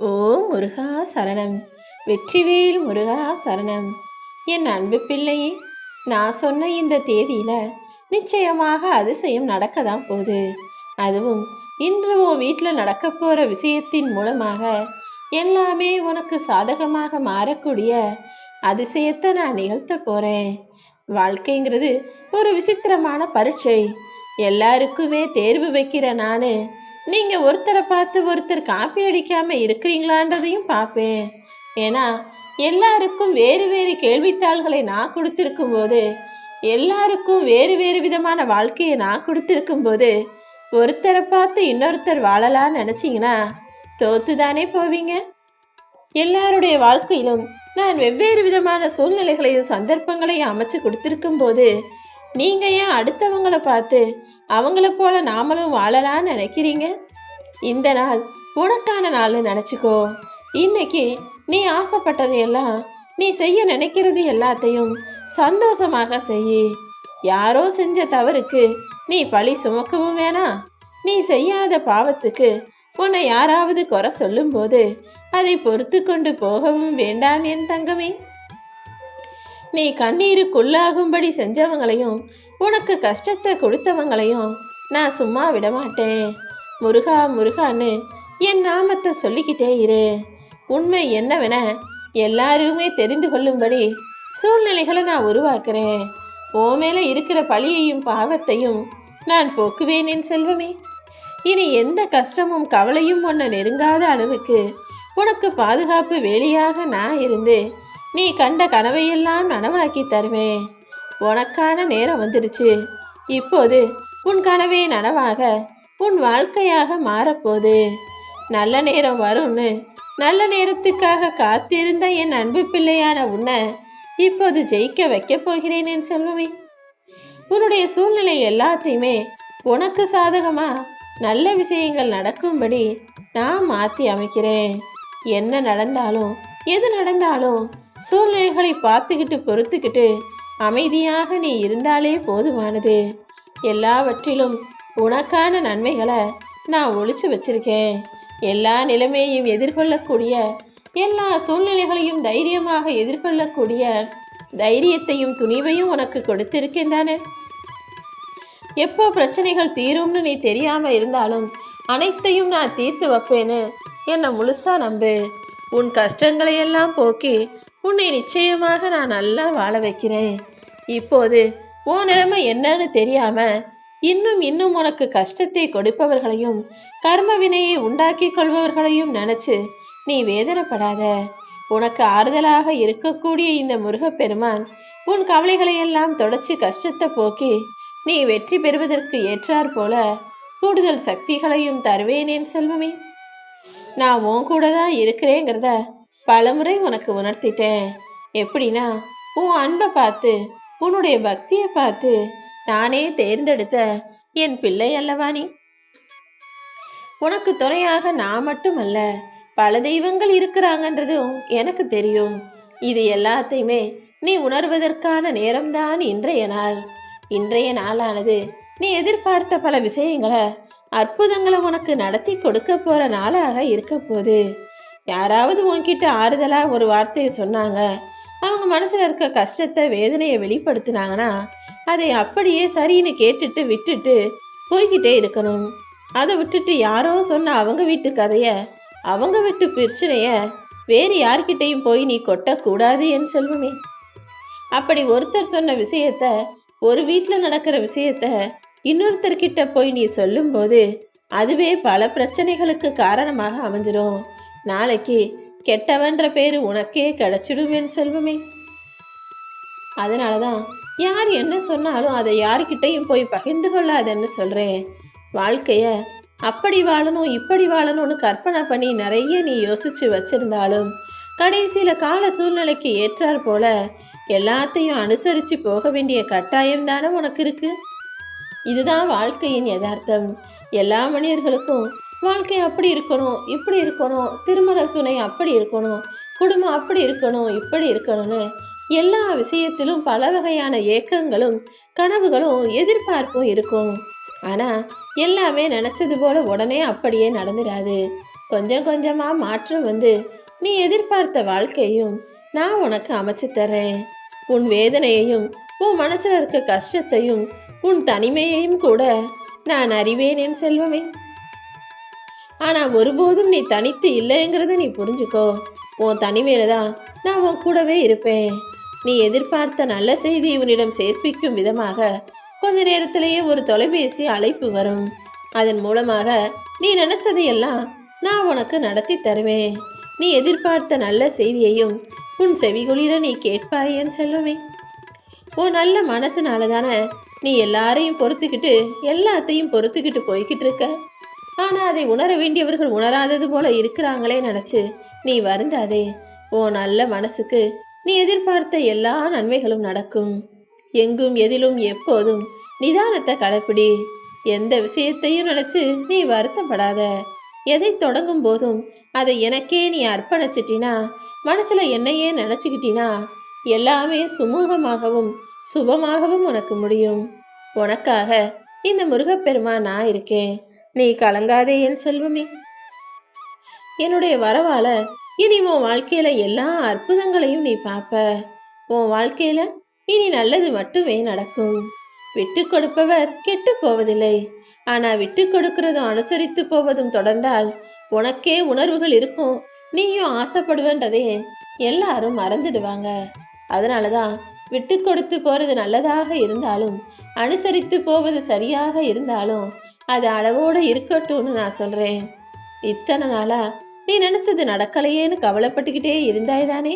ஓ முருகா சரணம். வெற்றிவேல் முருகா சரணம். என் அன்பு பிள்ளையே நான் சொன்ன இந்த தேதியில நிச்சயமாக அதிசயம் நடக்க தான் போகுது. அதுவும் இன்று உன் வீட்டில் நடக்க போற விஷயத்தின் மூலமாக எல்லாமே உனக்கு சாதகமாக மாறக்கூடிய அதிசயத்தை நான் நிகழ்த்த போறேன். வாழ்க்கைங்கிறது ஒரு விசித்திரமான பரீட்சை. எல்லாருக்குமே தேர்வு வைக்கிற நான் நீங்கள் ஒருத்தரை பார்த்து ஒருத்தர் காப்பி அடிக்காமல் இருக்கிறீங்களான்றதையும் பார்ப்பேன். ஏன்னா எல்லாருக்கும் வேறு வேறு கேள்வித்தாள்களை நான் கொடுத்துருக்கும் போது எல்லாருக்கும் வேறு வேறு விதமான வாழ்க்கையை நான் கொடுத்துருக்கும் போது ஒருத்தரை பார்த்து இன்னொருத்தர் வாழலான்னு நினச்சிங்கன்னா தோத்து தானே போவீங்க? எல்லாருடைய வாழ்க்கையிலும் நான் வெவ்வேறு விதமான சூழ்நிலைகளையும் சந்தர்ப்பங்களையும் அமைச்சு கொடுத்துருக்கும் போது நீங்கள் ஏன் அடுத்தவங்கள பார்த்து அவங்கள போல நாமளும் வாழலாம்னு நினைக்கிறீங்க? இந்த நாள் உனக்கான நாள்னு நினச்சிக்கோ. இன்னைக்கு நீ ஆசைப்பட்டதையெல்லாம் நீ செய்ய நினைக்கிறது எல்லாத்தையும் சந்தோஷமாக செய் யாரோ செஞ்ச தவறுக்கு நீ பழி சுமக்கவும் வேணாம் நீ செய்யாத பாவத்துக்கு உன்னை யாராவது குறை சொல்லும்போது அதை பொறுத்து கொண்டு போகவும் வேண்டாம் என் தங்கமே. நீ கண்ணீருக்குள்ளாகும்படி செஞ்சவங்களையும் உனக்கு கஷ்டத்தை கொடுத்தவங்களையும் நான் சும்மா விட மாட்டேன் முருகா முருகான்னு என் நாமத்தை சொல்லிக்கிட்டே இரு. உண்மை என்னவென எல்லாருமே தெரிந்து கொள்ளும்படி சூழ்நிலைகளை நான் உருவாக்குறேன். ஓ மேல இருக்கிற பழியையும் பாவத்தையும் நான் போக்குவேன் என் செல்வமே. இனி எந்த கஷ்டமும் கவலையும் உன்னை நெருங்காத அளவுக்கு உனக்கு பாதுகாப்பு வேலியாக நான் இருந்து நீ கண்ட கனவையெல்லாம் நனவாக்கி தருவேன். உனக்கான நேரம் வந்துடுச்சு. இப்போது உன் கனவே நனவாக உன் வாழ்க்கையாக மாறப்போது நல்ல நேரம் வரும்னு நல்ல நேரத்துக்காக காத்திருந்த என் அன்பு பிள்ளையான உன்னை இப்போது ஜெயிக்க வைக்கப் போகிறேன் என் செல்வமே. உன்னுடைய சூழ்நிலை எல்லாத்தையுமே உனக்கு சாதகமா நல்ல விஷயங்கள் நடக்கும்படி நான் மாற்றி அமைக்கிறேன். என்ன நடந்தாலும் எது நடந்தாலும் சூழ்நிலைகளை பார்த்துக்கிட்டு பொறுத்துக்கிட்டு அமைதியாக நீ இருந்தாலே போதுமானது. எல்லாவற்றிலும் உனக்கான நன்மைகளை நான் ஒழிச்சு வச்சிருக்கேன். எல்லா நிலைமையையும் எதிர்கொள்ளக்கூடிய எல்லா சூழ்நிலைகளையும் தைரியமாக எதிர்கொள்ளக்கூடிய தைரியத்தையும் துணிவையும் உனக்கு கொடுத்திருக்கேன் தானே? எப்போ பிரச்சனைகள் தீரும்னு நீ தெரியாம இருந்தாலும் அனைத்தையும் நான் தீர்த்து வைப்பேன்னு என்னை முழுசா நம்பு. உன் கஷ்டங்களை எல்லாம் போக்கி உன்னை நிச்சயமாக நான் நல்லா வாழ வைக்கிறேன். இப்போது உன் நிலைமை என்னன்னு தெரியாம இன்னும் இன்னும் உனக்கு கஷ்டத்தை கொடுப்பவர்களையும் கர்ம வினையை உண்டாக்கி கொள்பவர்களையும் நினைச்சு நீ வேதனைப்படாத. உனக்கு ஆறுதலாக இருக்கக்கூடிய இந்த முருகப்பெருமான் உன் கவலைகளையெல்லாம் தொடச்சி கஷ்டத்தை போக்கி நீ வெற்றி பெறுவதற்கு ஏற்றாற் போல கூடுதல் சக்திகளையும் தருவேனேன் செல்வமே. நான் உன் கூட தான் இருக்கிறேங்கிறத பலமுறை உனக்கு உணர்த்திட்டேன். எப்படின்னா உன் அன்பை பார்த்து உன்னுடைய பக்தியை பார்த்து நானே தேர்ந்தெடுத்த என் பிள்ளை அல்லவா நீ? உனக்கு துணையாக நான் மட்டுமல்ல பல தெய்வங்கள் இருக்கிறாங்கன்றதும் எனக்கு தெரியும். இது எல்லாத்தையுமே நீ உணர்வதற்கான நேரம்தான் இன்றைய நாள். இன்றைய நாளானது நீ எதிர்பார்த்த பல விஷயங்களை அற்புதங்களை உனக்கு நடத்தி கொடுக்க போற நாளாக இருக்க போகுது. யாராவது உன்கிட்ட ஆறுதலாக ஒரு வார்த்தையை சொன்னாங்க அவங்க மனசில் இருக்க கஷ்டத்தை வேதனையை வெளிப்படுத்தினாங்கன்னா அதை அப்படியே சரின்னு கேட்டுட்டு விட்டுட்டு போய்கிட்டே இருக்கணும். அதை விட்டுட்டு யாரோ சொன்ன அவங்க வீட்டு கதையை அவங்க வீட்டு பிரச்சனையை வேறு யார்கிட்டையும் போய் நீ கொட்டக்கூடாது என் செல்வமே. அப்படி ஒருத்தர் சொன்ன விஷயத்த ஒரு வீட்டில் நடக்கிற விஷயத்த இன்னொருத்தர்கிட்ட போய் நீ சொல்லும்போது அதுவே பல பிரச்சனைகளுக்கு காரணமாக அமைஞ்சிடும் நாளைக்கு கெட்டவன்ற பேரு உனக்கே கிடைச்சிடும் என் செல்வமே. அதனாலதான் யார் என்ன சொன்னாலும் அதை யாருக்கிட்டையும் போய் பகிர்ந்து கொள்ளாதன்னு சொல்றேன். வாழ்க்கைய அப்படி வாழணும் இப்படி வாழணும்னு கற்பனை பண்ணி நிறைய நீ யோசிச்சு வச்சிருந்தாலும் கடைசியில கால சூழ்நிலைக்கு ஏற்றாற் போல எல்லாத்தையும் அனுசரிச்சு போக வேண்டிய கட்டாயம் தானே உனக்கு இருக்கு? இதுதான் வாழ்க்கையின் யதார்த்தம். எல்லா மனிதர்களுக்கும் வாழ்க்கை அப்படி இருக்கணும் இப்படி இருக்கணும் திருமண துணை அப்படி இருக்கணும் குடும்பம் அப்படி இருக்கணும் இப்படி இருக்கணும்னு எல்லா விஷயத்திலும் பல வகையான ஏக்கங்களும் கனவுகளும் எதிர்பார்ப்பும் இருக்கும். ஆனால் எல்லாமே நினச்சது போல உடனே அப்படியே நடந்துடாது கொஞ்சம் கொஞ்சமாக மாற்றம் வந்து நீ எதிர்பார்த்த வாழ்க்கையும் நான் உனக்கு அமைச்சு தர்றேன். உன் வேதனையையும் உன் மனசில் இருக்க கஷ்டத்தையும் உன் தனிமையையும் கூட நான் அறிவேனேன் செல்வமே. ஆனால் ஒருபோதும் நீ தனித்து இல்லைங்கிறத நீ புரிஞ்சுக்கோ. உன் தனிமையில தான் நான் உன் கூடவே இருப்பேன். நீ எதிர்பார்த்த நல்ல செய்தி உன்னிடம் சேர்ப்பிக்கும் விதமாக கொஞ்ச நேரத்திலேயே ஒரு தொலைபேசி அழைப்பு வரும். அதன் மூலமாக நீ நினைச்சதையெல்லாம் நான் உனக்கு நடத்தி தருவேன். நீ எதிர்பார்த்த நல்ல செய்தியையும் உன் செவிகுளிர நீ கேட்பாய் என் செல்வமே. உன் நல்ல மனசுனால தானே நீ எல்லாரையும் பொறுத்துக்கிட்டு எல்லாத்தையும் பொறுத்துக்கிட்டு போய்கிட்டு இருக்க. ஆனால் அதை உணர வேண்டியவர்கள் உணராதது போல இருக்கிறாங்களே நினைச்சு நீ வருந்தாதே. ஓ நல்ல மனசுக்கு நீ எதிர்பார்த்த எல்லா நன்மைகளும் நடக்கும். எங்கும் எதிலும் எப்போதும் நிதானத்தை கடைப்பிடி. எந்த விஷயத்தையும் நினைச்சு நீ வருத்தப்படாத. எதை தொடங்கும் போதும் அதை எனக்கே நீ அர்ப்பணிச்சிட்டினா மனசுல என்னையே நினைச்சுக்கிட்டினா எல்லாமே சுமூகமாகவும் சுபமாகவும் உனக்கு முடியும். உனக்காக இந்த முருகப்பெருமா நான் இருக்கேன். நீ கலங்காதே என் செல்வமே. என்னுடைய வரவால இனி உன் வாழ்க்கையில எல்லா அற்புதங்களையும் நீ பார்ப்ப. உன் வாழ்க்கையில இனி நல்லது மட்டுமே நடக்கும். விட்டு கொடுப்பவர் கெட்டு போவதில்லை. ஆனா விட்டு கொடுக்கிறதும் அனுசரித்து போவதும் தொடர்ந்தால் உனக்கே உணர்வுகள் இருக்கும். நீயும் ஆசைப்படுவேன்றதே எல்லாரும் மறந்துடுவாங்க. அதனாலதான் விட்டு கொடுத்து போறது நல்லதாக இருந்தாலும் அனுசரித்து போவது சரியாக இருந்தாலும் அது அளவோட இருக்கட்டும்னு நான் சொல்றேன். இத்தனை நாளா நீ நினைச்சது நடக்கலையேன்னு கவலைப்பட்டுக்கிட்டே இருந்தாய்தானே?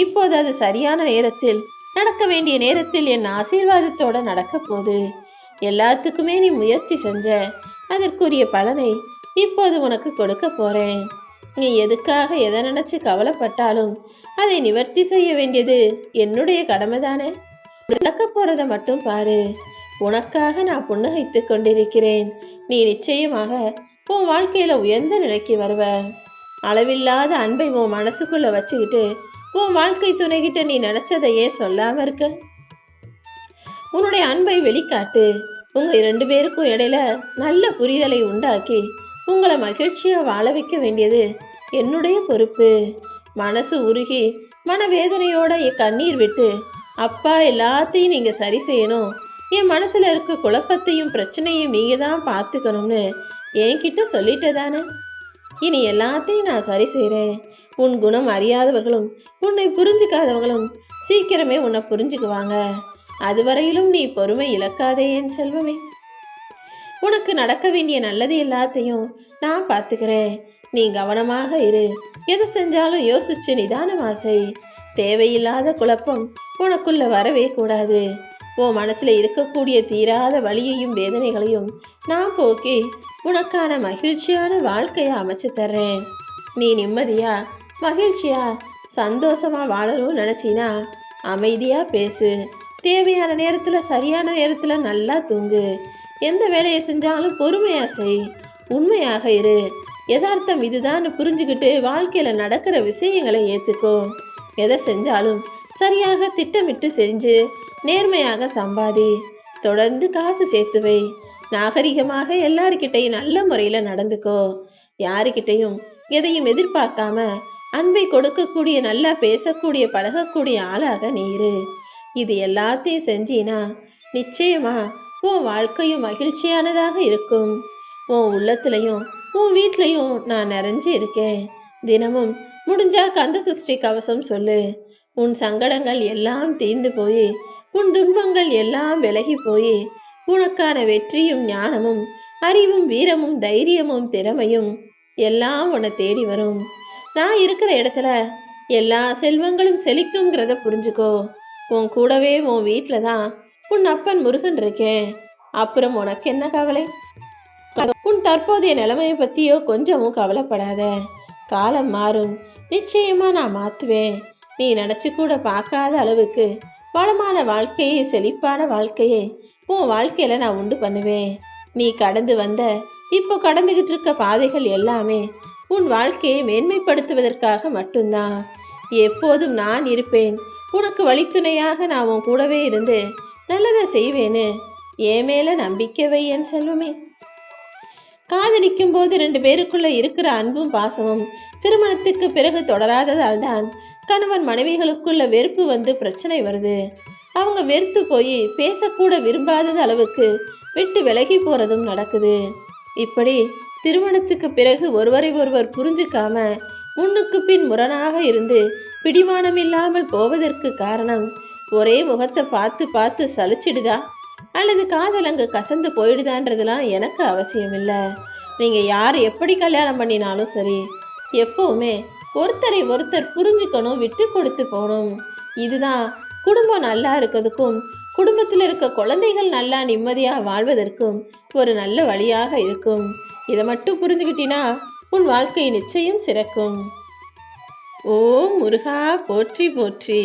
இப்போது அது சரியான நேரத்தில் நடக்க வேண்டிய நேரத்தில் என் ஆசீர்வாதத்தோட நடக்க போகுது. எல்லாத்துக்குமே நீ முயற்சி செஞ்ச அதற்குரிய பலனை இப்போது உனக்கு கொடுக்க போறேன். நீ எதுக்காக எதை நினைச்சு கவலைப்பட்டாலும் அதை நிவர்த்தி செய்ய வேண்டியது என்னுடைய கடமை தானே நடக்க போகிறத மட்டும் பாரு. உனக்காக நான் புன்னகைத்துக் கொண்டிருக்கிறேன். நீ நிச்சயமாக உன் வாழ்க்கையில உயர்ந்த நிலைக்கு வருவ. அளவில்லாத அன்பை உன் மனசுக்குள்ள வச்சுக்கிட்டு உன் வாழ்க்கை துணைகிட்ட நீ நினைச்சதையே சொல்லாம இருக்க. உன்னுடைய அன்பை வெளிக்காட்டு. உங்க இரண்டு பேருக்கும் இடையில நல்ல புரிதலை உண்டாக்கி உங்களை மகிழ்ச்சியா வாழ வைக்க வேண்டியது என்னுடைய பொறுப்பு. மனசு உருகி மனவேதனையோட கண்ணீர் விட்டு அப்பா எல்லாத்தையும் நீங்க சரி செய்யணும். என் மனசில் இருக்க குழப்பத்தையும் பிரச்சனையும் நீங்கள் தான் பார்த்துக்கணும்னு என்கிட்ட சொல்லிட்டதானே? இனி எல்லாத்தையும் நான் சரி செய்கிறேன் உன் குணம் அறியாதவர்களும் உன்னை புரிஞ்சுக்காதவங்களும் சீக்கிரமே உன்னை புரிஞ்சுக்குவாங்க. அதுவரையிலும் நீ பொறுமை இழக்காதே என் செல்வமே. உனக்கு நடக்க வேண்டிய நல்லது எல்லாத்தையும் நான் பார்த்துக்கிறேன். நீ கவனமாக இரு. எதை செஞ்சாலும் யோசிச்சு நிதானமா செய். தேவையில்லாத குழப்பம் உனக்குள்ள வரவே கூடாது. உன் மனசில் இருக்கக்கூடிய தீராத வழியையும் வேதனைகளையும் நான் போக்கி உனக்கான மகிழ்ச்சியான வாழ்க்கையை அமைச்சு தர்றேன். நீ நிம்மதியா மகிழ்ச்சியா சந்தோஷமா வாழணும்னு நினச்சினா அமைதியாக பேசு. தேவையான நேரத்தில் சரியான நேரத்தில் நல்லா தூங்கு. எந்த வேலையை செஞ்சாலும் பொறுமையாக செய். உண்மையாக இரு. யதார்த்தம் இதுதான்னு புரிஞ்சுக்கிட்டு வாழ்க்கையில் நடக்கிற விஷயங்களை ஏற்றுக்கோ எதை செஞ்சாலும் சரியாக திட்டமிட்டு செஞ்சு நேர்மையாக சம்பாதி. தொடர்ந்து காசு சேர்த்து வை. நாகரிகமாக எல்லாருக்கிட்டையும் நல்ல முறையில் நடந்துக்கோ. யாருக்கிட்டையும் எதையும் எதிர்பார்க்காம அன்பை கொடுக்கக்கூடிய நல்லா பேசக்கூடிய பழகக்கூடிய ஆளாக நீ இரு. இது எல்லாத்தையும் செஞ்சினா நிச்சயமா உன் வாழ்க்கையும் மகிழ்ச்சியானதாக இருக்கும். உன் உள்ளத்துலையும் உன் வீட்லையும் நான் நிறைஞ்சு இருக்கேன். தினமும் முடிஞ்சா கந்த சஷ்டி கவசம் சொல்லு. உன் சங்கடங்கள் எல்லாம் தீர்ந்து போய் உன் துன்பங்கள் எல்லாம் விலகி போய். உனக்கான வெற்றியும் ஞானமும் அறிவும் வீரமும் தைரியமும் திறமையும் எல்லாம் உன்னை தேடி வரும். நான் இருக்கிற இடத்துல எல்லா செல்வங்களும் செழிக்குங்கிறத புரிஞ்சுக்கோ. உன் கூடவே உன் வீட்டில் தான் உன் அப்பன் முருகன் இருக்கேன். அப்புறம் உனக்கு என்ன கவலை? உன் தற்போதைய நிலைமையை பற்றியோ கொஞ்சமும் கவலைப்படாத. காலம் மாறும். நிச்சயமா நான் மாத்துவேன். நீ நினைச்சு கூட பார்க்காத அளவுக்கு வளமான வாழ்க்கையை செழிப்பான வாழ்க்கையை. உன் வாழ்க்கையில நான் உண்டு பண்ணுவேன். நீ கடந்து வந்த இப்போ கடந்துகிட்டு இருக்க பாதைகள் எல்லாமே உன் வாழ்க்கையை மேன்மைப்படுத்துவதற்காக மட்டும்தான். எப்போதும் நான் இருப்பேன். உனக்கு வழித்துணையாக நான் உன் கூடவே இருந்து நல்லதை செய்வேன்னு என் மேல நம்பிக்கை வை என் செல்வமே. காதலிக்கும் போது ரெண்டு பேருக்குள்ள இருக்கிற அன்பும் பாசமும் திருமணத்துக்கு பிறகு தொடராததால் தான் கணவன் மனைவிகளுக்குள்ள வெறுப்பு வந்து பிரச்சனை வருது. அவங்க வெறுத்து போய் பேசக்கூட விரும்பாதது அளவுக்கு விட்டு விலகி போறதும் நடக்குது. இப்படி திருமணத்துக்கு பிறகு ஒருவரை ஒருவர் புரிஞ்சுக்காம முன்னுக்கு பின் முரணாக இருந்து பிடிமானம் இல்லாமல் போவதற்கு காரணம் ஒரே முகத்தை பார்த்து பார்த்து சலிச்சிடுதா? அல்லது காதல் அங்கே கசந்து போயிடுதான்றதுலாம் எனக்கு அவசியம் இல்லை நீங்க யார் எப்படி கல்யாணம் பண்ணினாலும் சரி எப்பவுமே ஒருத்தரை ஒருத்தர் புரிஞ்சுக்கணும் விட்டு கொடுத்து போகணும். இதுதான் குடும்பம் நல்லா இருக்கிறதுக்கும் குடும்பத்தில் இருக்க குழந்தைகள் நல்லா நிம்மதியாக வாழ்வதற்கும் ஒரு நல்ல வழியாக இருக்கும். இதை மட்டும் புரிஞ்சுக்கிட்டினா உன் வாழ்க்கை நிச்சயம் சிறக்கும். ஓ முருகா போற்றி போற்றி.